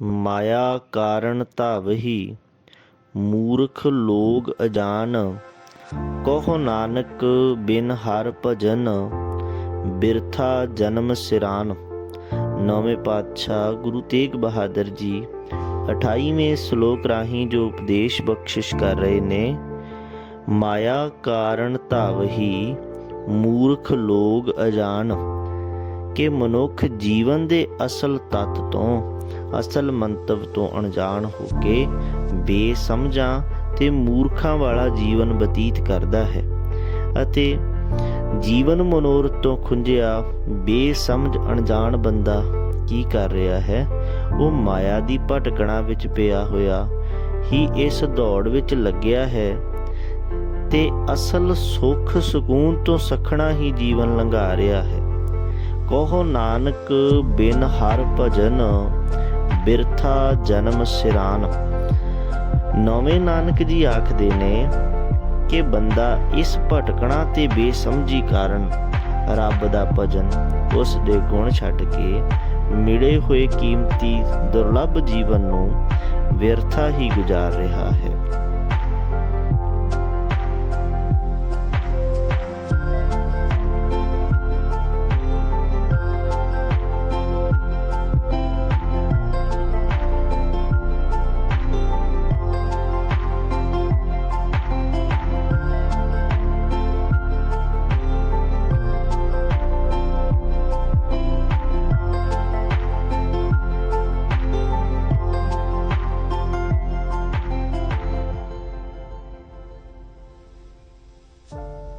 ਮਾਇਆ ਕਾਰਨ ਧਾਵਹੀ ਮੂਰਖ ਲੋਗ ਅਜਾਨ। ਕਹੋ ਨਾਨਕ ਬਿਨ ਹਰ ਭਜਨ, ਬਿਰਥਾ ਜਨਮ ਸਿਰਾਨ। ਨੌਵੇਂ ਪਾਤਸ਼ਾਹ ਗੁਰੂ ਤੇਗ ਬਹਾਦਰ ਜੀ 28ਵੇਂ ਸ਼ਲੋਕ ਰਾਹੀਂ ਜੋ ਉਪਦੇਸ਼ ਬਖਸ਼ਿਸ਼ ਕਰ ਰਹੇ ਨੇ, ਮਾਇਆ ਕਾਰਨ ਧਾਵਹੀ ਮੂਰਖ ਲੋਗ ਅਜਾਨ। ਕਿ ਮਨੁੱਖ ਜੀਵਨ ਦੇ ਅਸਲ ਤੱਤ ਤੋਂ ਅਸਲ ਮੰਤਵ ਤੋਂ ਅਣਜਾਣ ਹੋ ਕੇ ਬੇਸਮਝਾਂ ਤੇ ਮੂਰਖਾਂ ਵਾਲਾ ਜੀਵਨ ਬਤੀਤ ਕਰਦਾ ਹੈ ਅਤੇ ਜੀਵਨ ਮਨੋਰਥ ਤੋਂ ਖੁੰਝਿਆ ਬੇਸਮਝ ਅਣਜਾਣ ਬੰਦਾ ਕੀ ਕਰ ਰਿਹਾ ਹੈ? ਉਹ ਮਾਇਆ ਦੀ ਭਟਕਣਾ ਵਿੱਚ ਪਿਆ ਹੋਇਆ ਹੀ ਇਸ ਦੌੜ ਵਿੱਚ ਲੱਗਿਆ ਹੈ ਤੇ ਅਸਲ ਸੁੱਖ ਸਕੂਨ ਤੋਂ ਸਖਣਾ ਹੀ ਜੀਵਨ ਲੰਘਾ ਰਿਹਾ ਹੈ। ਕਹੋ ਨਾਨਕ ਬਿਨ ਹਰ ਭਜਨ ਬਿਰਥਾ ਜਨਮ ਸਿਰਾਨ। ਨੌਵੇਂ ਨਾਨਕ ਜੀ ਆਖਦੇ ਨੇ ਕਿ ਬੰਦਾ ਇਸ ਭਟਕਣਾ ਤੇ ਬੇਸਮਝੀ ਕਾਰਨ ਰੱਬ ਦਾ ਭਜਨ ਉਸ ਦੇ ਗੁਣ ਛੱਡ ਕੇ ਮਿਲੇ ਹੋਏ ਕੀਮਤੀ ਦੁਰਲੱਭ ਜੀਵਨ ਨੂੰ ਵਿਅਰਥਾ ਹੀ ਗੁਜ਼ਾਰ ਰਿਹਾ ਹੈ। Bye.